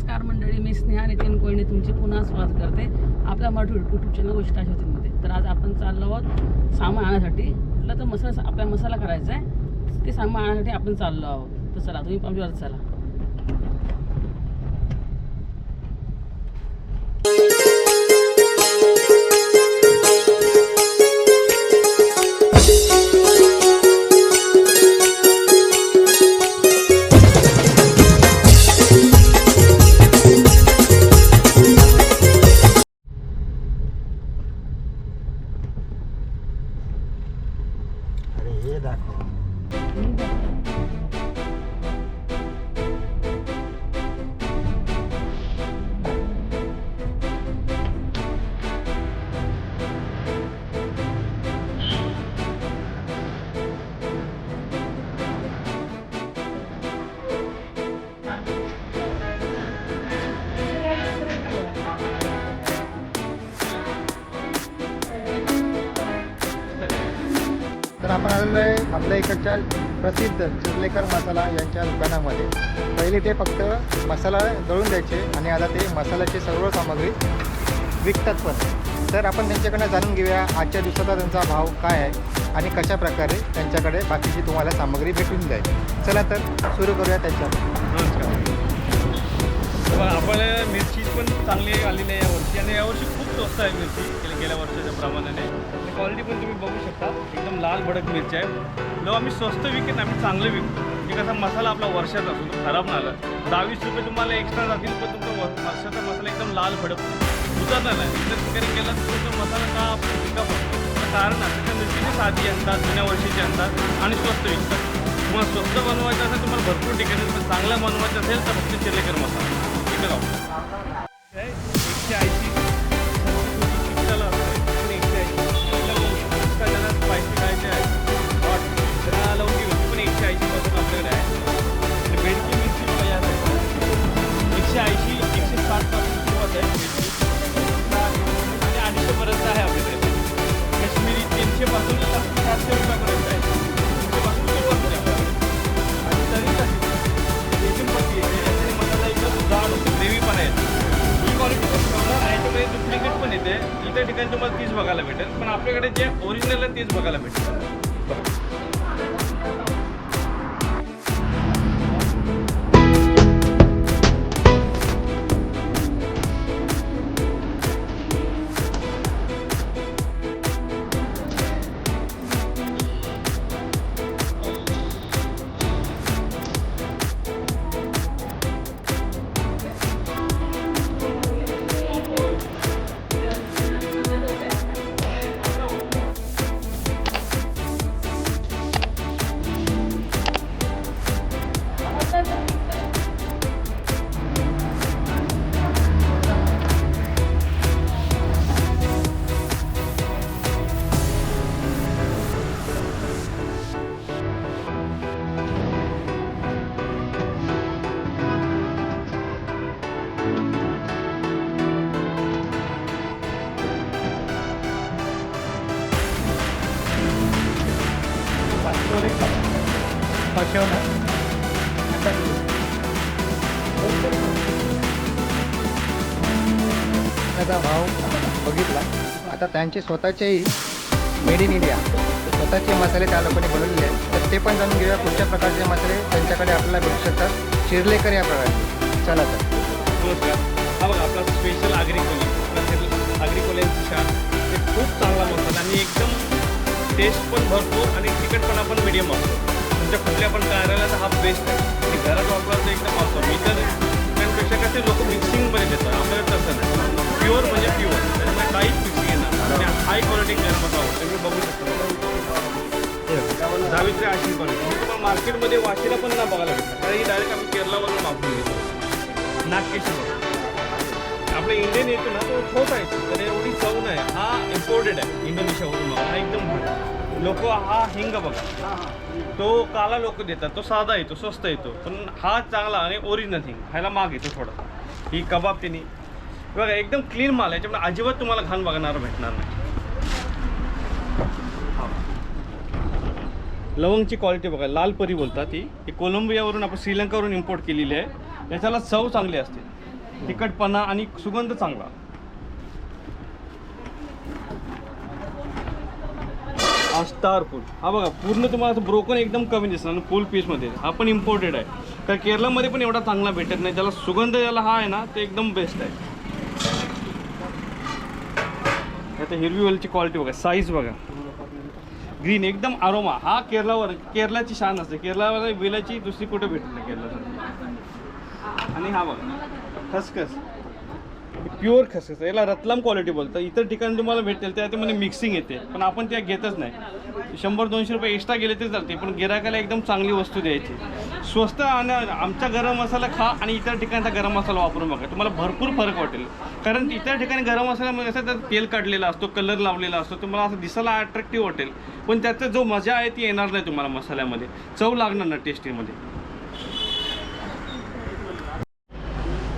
नमस्कार मंडळी मी स्नेहा नितीन कोयणे तुमची पुन्हा स्वागत करते आपल्या मराठी यूट्यूब चॅनल गोष्टमध्ये तर आज आपण चाललो आहोत सामान आणण्यासाठी म्हटलं तर मसाला आपला मसाला करायचा आहे. ते सामान आणण्यासाठी आपण चाललो आहोत. तर चला तुम्ही पण आमच्यावर चला आहे आपल्या इकडच्या प्रसिद्ध चिरलेकर मसाला यांच्या दुकानामध्ये पहिले ते फक्त मसाला दळून द्यायचे आणि आता ते मसाल्याची सर्व सामग्री विकतात पण. तर आपण त्यांच्याकडनं जाणून घेऊया आजच्या दिवसाचा त्यांचा भाव काय आहे आणि कशा प्रकारे त्यांच्याकडे बाकीची तुम्हाला सामग्री भेटून जाईल. चला तर सुरू करूया त्यांच्या. आपण मिरची पण चांगली आलेली आहे यावर्षी आणि यावर्षी खूप स्वस्त आहे मिरची गेल्या वर्षाच्या प्रमाणाने. क्वालिटी पण तुम्ही बघू शकता. एकदम लाल भडक मिरची आहे. जेव्हा आम्ही स्वस्त विकेत आम्ही चांगलं विकतो. म्हणजे कसा मसाला आपला वर्षाचा असतो तो खराब नाला दहावीस रुपये तुम्हाला एक्स्ट्रा जातील पण तुमचा वर्षाचा मसाला एकदम लाल भडक. उतरणार नाही. इतर ठिकाणी गेला तर तुमचा मसाला का विका पडतो? कारण असं त्या मिरची साधी असतात जुन्या वर्षीची असतात आणि स्वस्त विकतात. तुम्हाला स्वस्त बनवायचं असेल तुम्हाला भरपूर ठिकाणी चांगला बनवायचं असेल तर फक्त चिरलेकर मसाला. इकडे जाऊ. एकशे ऐंशी त्याचा भाव बघितला. आता त्यांचे स्वतःचेही मेड इन इंडिया स्वतःचे मसाले त्या लोकांनी बनवलेले आहेत. तर ते पण जाणून घेऊया कुठच्या प्रकारचे मसाले त्यांच्याकडे आपल्याला भेटू शकतात. शिरलेकर या प्रकारे. चला तर. नमस्कार. हा बघा आपला स्पेशल आगरी आग्रिकोल्यांची आगरी शान हे खूप चांगला मसाला आणि एकदम टेस्ट पण भरपूर आणि तिखटपणा पण मिडियम असतो. तुमच्या कुठल्या पण कार्यालयात हा बेस्ट आहे. घरात वापरायचं एकदम असतो मी तर त्यांपेक्षा कसे लोक मिक्सिंगमध्ये देतात. आपल्याला तसं नाही. प्युअर म्हणजे प्युअर त्याच्यामुळे काहीच मिक्सिंग येणार आणि हाय क्वालिटी गरम आवडतं तुम्ही बघू शकता. दहावीतले अशी क्वालिटी मी मार्केटमध्ये वाशीला पण ना बघायला भेटतं कारण ही डायरेक्ट आम्ही केरलावरून वापरून घेतो. नागकेश्वर. आपलं इंडियन येतो ना तो छोटा आहे. तर एवढी चव नाही. हा इम्पोर्टेड आहे. इंडोनेशियावरून. लोक हा हिंग बघा. तो काला लोक देतात तो साधा येतो स्वस्त येतो. पण हा चांगला आणि ओरिजिनल हिंग. ह्याला माग येतो थोडा. ही कबाब तिने. बघा एकदम क्लीन माल आहे. याच्यामुळे अजिबात तुम्हाला घाण बघणार भेटणार नाही. लवंगची क्वालिटी बघा लाल परी बोलतात ती ही कोलंबियावरून आपण श्रीलंकावरून इम्पोर्ट केलेली आहे. याच्याला चव चांगली असते. तिखटपणा आणि सुगंध चांगला. हा स्टार फूल हा बघा पूर्ण तुम्हाला असं ब्रोकन एकदम कमी दिसणार आणि फुल पीसमध्ये हा पण इम्पोर्टेड आहे. कारण केरळमध्ये पण एवढा चांगला भेटत नाही. ज्याला सुगंध ज्याला हा आहे ना ते एकदम बेस्ट आहे. आता हिरवी वेलची क्वालिटी बघा साईज बघा. ग्रीन एकदम आरोमा हा केरळावर केरळाची शान असते. केरळावर वेलाची दुसरी कुठे भेटत नाही केरळासाठी आणि हा बघा खसखस. प्युअर खसखस याला रतलाम क्वालिटी बोलतं इतर ठिकाणी तुम्हाला भेटेल त्यामध्ये म्हणजे मिक्सिंग येते. पण आपण त्या घेतच नाही. शंभर दोनशे रुपये एक्स्ट्रा गेले तरी चालते पण गिरायकाला एकदम चांगली वस्तू द्यायची. स्वस्त आणि आमचा गरम मसाला खा आणि इतर ठिकाणचा गरम मसाला वापरून बघा. तुम्हाला भरपूर फरक वाटेल. कारण इतर ठिकाणी गरम मसाल्यामध्ये म्हणजे असं त्यात तेल काढलेला असतो कलर लावलेला असतो तुम्हाला असं दिसायला अट्रॅक्टिव्ह वाटेल. पण त्याचा जो मजा आहे ती येणार नाही तुम्हाला मसाल्यामध्ये. चव लागणार ना टेस्टीमध्ये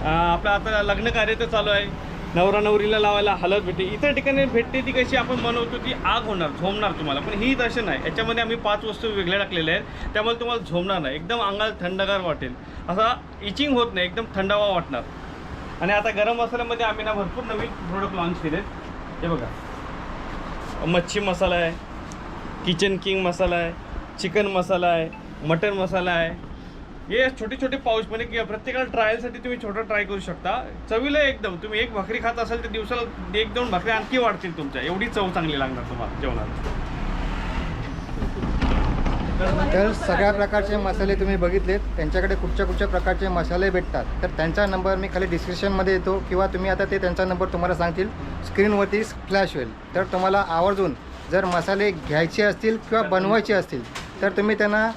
आपलं आता लग्न कार्य तर चालू आहे. नवरा नवरीला लावायला हलत भेटते इतर ठिकाणी भेटते ती कशी आपण बनवतो ती आग होणार झोमणार तुम्हाला. पण ही तसं नाही. याच्यामध्ये आम्ही पाच वस्तू वेगळ्या टाकलेल्या आहेत. त्यामुळे तुम्हाला झोमणार नाही. एकदम अंगाला थंडगार वाटेल. असा इचिंग होत नाही. एकदम थंडावा वाटणार. आणि आता गरम मसाल्यामध्ये आम्ही ना भरपूर नवीन प्रोडक्ट लॉन्च केलेत. हे बघा. मच्छी मसाला आहे. किचन किंग मसाला आहे. चिकन मसाला आहे. मटन मसाला आहे. हे छोटे छोटे पाऊस म्हणजे की प्रत्येकाला ट्रायलसाठी तुम्ही छोटं ट्राय करू शकता. चवीला एकदम तुम्ही एक भाकरी खात असाल तर दिवसाला एक दोन भाकरी आणखी वाढतील तुमच्या. एवढी चव चांगली लागणार तुम्हाला जेवणाला तर सगळ्या प्रकारचे मसाले तुम्ही बघितलेत. त्यांच्याकडे कुठच्या कुठच्या प्रकारचे मसाले भेटतात. तर त्यांचा नंबर मी खाली डिस्क्रिप्शनमध्ये येतो किंवा तुम्ही आता ते त्यांचा नंबर तुम्हाला सांगतील. स्क्रीनवरती फ्लॅश होईल. तर तुम्हाला आवर्जून जर मसाले घ्यायचे असतील किंवा बनवायचे असतील तर तुम्ही त्यांना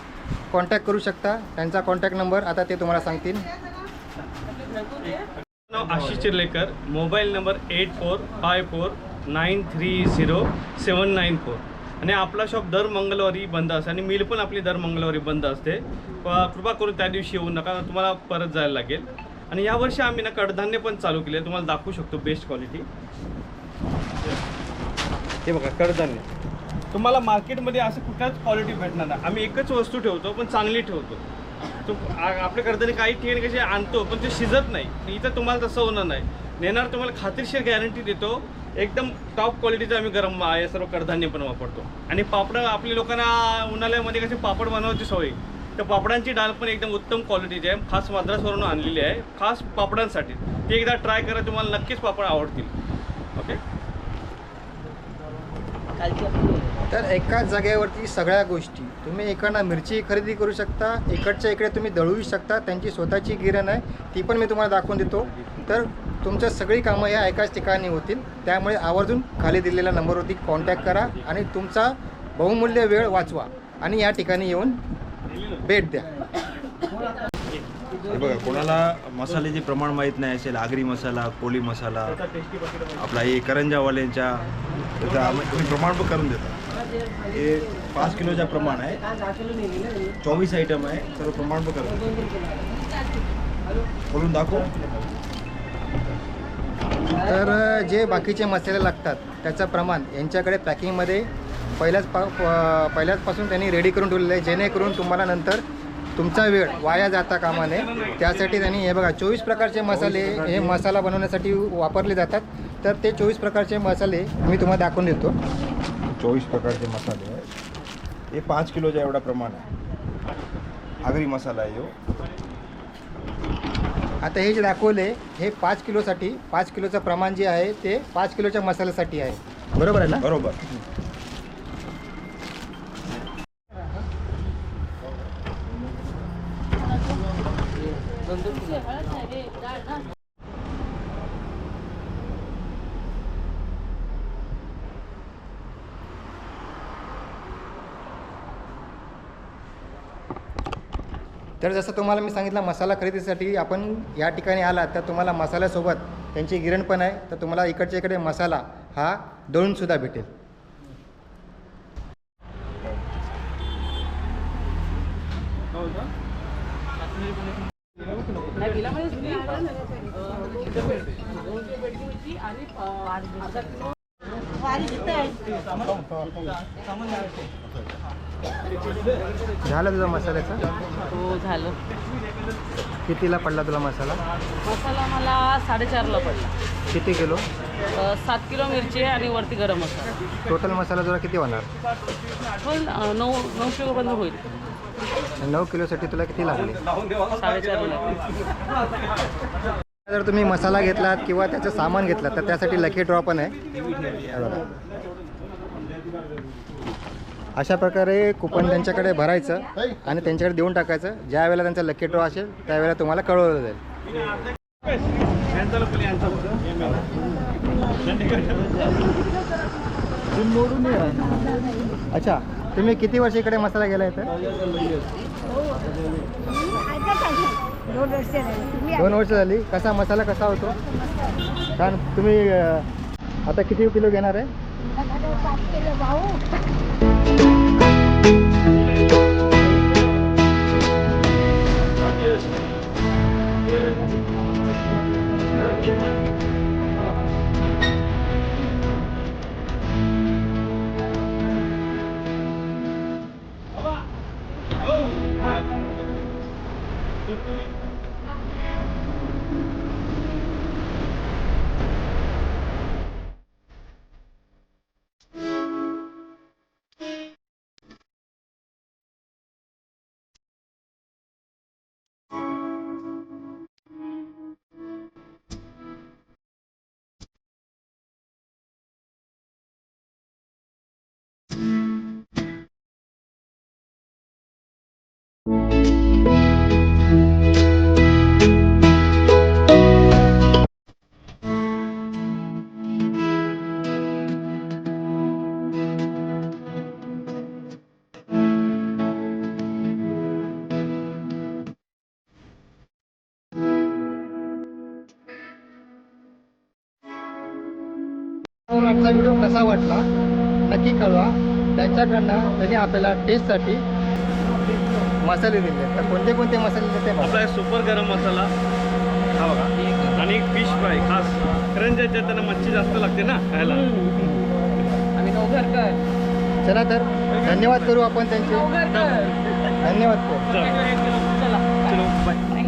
कॉन्टॅक्ट करू शकता. त्यांचा कॉन्टॅक्ट नंबर आता ते तुम्हाला सांगतील. नाव Ashish Chirlekar. Mobile number eight four five four nine three zero seven nine four आणि आपला शॉप दर मंगळवारी बंद असते आणि मिल पण आपली दर मंगळवारी बंद असते. कृपा करून त्या दिवशी येऊ नका तुम्हाला परत जायला लागेल. आणि यावर्षी आम्ही ना कडधान्य पण चालू केले. तुम्हाला दाखवू शकतो बेस्ट क्वालिटी हे बघा कडधान्य. तुम्हाला मार्केटमध्ये असं कुठल्याच क्वालिटी भेटणार नाही. आम्ही एकच वस्तू ठेवतो पण चांगली ठेवतो. तो आपल्या कडधान्य काही ठिकाणी कसे आणतो पण ते शिजत नाही. इथं तुम्हाला तसं होणार नाही. नेणार तुम्हाला खात्रीशीर गॅरंटी देतो. एकदम टॉप क्वालिटीचं आम्ही गरम हे सर्व कडधान्य पण वापरतो. आणि पापड आपल्या लोकांना उन्हाळ्यामध्ये कसे पापड बनवायची सवय. तर पापडांची डाळ पण एकदम उत्तम क्वालिटीची आहे. खास मद्रासवरून आणलेली आहे. खास पापडांसाठी. ते एकदा ट्राय करा तुम्हाला नक्कीच पापड आवडतील. ओके तर एकाच जागेवरती सगळ्या गोष्टी. तुम्ही इकडनं मिरची खरेदी करू शकता इकडच्या इकडे तुम्ही दळूही शकता त्यांची स्वतःची गिरण आहे ती पण मी तुम्हाला दाखवून देतो. तर तुमच्या सगळी कामं ह्या एकाच ठिकाणी होतील त्यामुळे आवर्जून खाली दिलेल्या नंबरवरती कॉन्टॅक्ट करा आणि तुमचा बहुमूल्य वेळ वाचवा आणि या ठिकाणी येऊन भेट द्या. बघा कोणाला मसाल्याचे प्रमाण माहीत नाही असेल आगरी मसाला कोळी मसाला आपला हे करंजावाल्यांच्या त्याचं आम्ही प्रमाण पण करून देतो. हे पाच किलोच्या प्रमाण आहे. चोवीस आयटम आहे. सर्व प्रमाण पण करून बोलून दाखव. तर जे बाकीचे मसाले लागतात त्याचं प्रमाण यांच्याकडे पॅकिंगमध्ये पहिल्याच पा प- पहिल्याचपासून त्यांनी रेडी करून ठेवलेलं आहे. जेणेकरून तुम्हाला नंतर तुमचा वेळ वाया जाता कामा नये त्यासाठी त्यांनी हे बघा चोवीस प्रकारचे मसाले हे मसाला बनवण्यासाठी वापरले जातात. तर ते चोवीस प्रकारचे मसाले मी तुम्हाला दाखवून देतो. चोवीस प्रकारचे मसाले. हे पाच किलोच्या एवढा प्रमाण आहे. आगरी मसाला आहे ह्यो आता हे जे दाखवले हे पाच किलोसाठी पाच किलोचं प्रमाण जे आहे ते पाच किलोच्या मसाल्यासाठी आहे. बरोबर आहे ना? बरोबर. तर जसं तुम्हाला मी सांगितलं मसाला खरेदीसाठी आपण या ठिकाणी आलात तर तुम्हाला मसाल्यासोबत त्यांची गिरण पण आहे. तर तुम्हाला इकडच्या इकडे मसाला हा दळूनसुद्धा भेटेल. हो नाही झालं तुझं मसाल्याचं? हो झालं. कितीला पडला तुला मसाला? मसाला मला साडेचारला पडला. किती किलो? सात किलो मिरची आणि वरती गरम मसाला. टोटल मसाला तुला किती होणार? होईल नऊ नऊशे रुपयापर्यंत होईल. नऊ किलोसाठी तुला किती लागले? जर तुम्ही मसाला घेतलात किंवा त्याचं सामान घेतलं तर त्यासाठी लकी ड्रॉ पण आहे. हे. अशा प्रकारे कुपन त्यांच्याकडे भरायचं आणि त्यांच्याकडे देऊन टाकायचं. ज्या वेळेला त्यांचा लकी ड्रॉ असेल त्यावेळेला तुम्हाला कळवलं जाईल. अच्छा. तुम्ही किती वर्ष इकडे मसाला गेला इथं दोन वर्ष झाली. तुम्ही दोन वर्ष झाली. कसा मसाला कसा होतो? कारण तुम्ही आता किती किलो घेणार आहे? आता पाच किलो व्हिडिओ कसा वाटला? नक्की कळवा. त्यांच्याकडनं त्यांनी आपल्याला टेस्टसाठी मसाले दिले. तर कोणते कोणते मसाले दिले ते. आपला सुपर गरम मसाला हा बघा. आणि फिश फ्राय खास. कारण ज्याच्यात त्यांना मच्छी जास्त लागते ना खायला. आणि नवघरकर चला तर धन्यवाद करू आपण त्यांचे. नवघरकर धन्यवाद करू. चला. चला. चलो बाय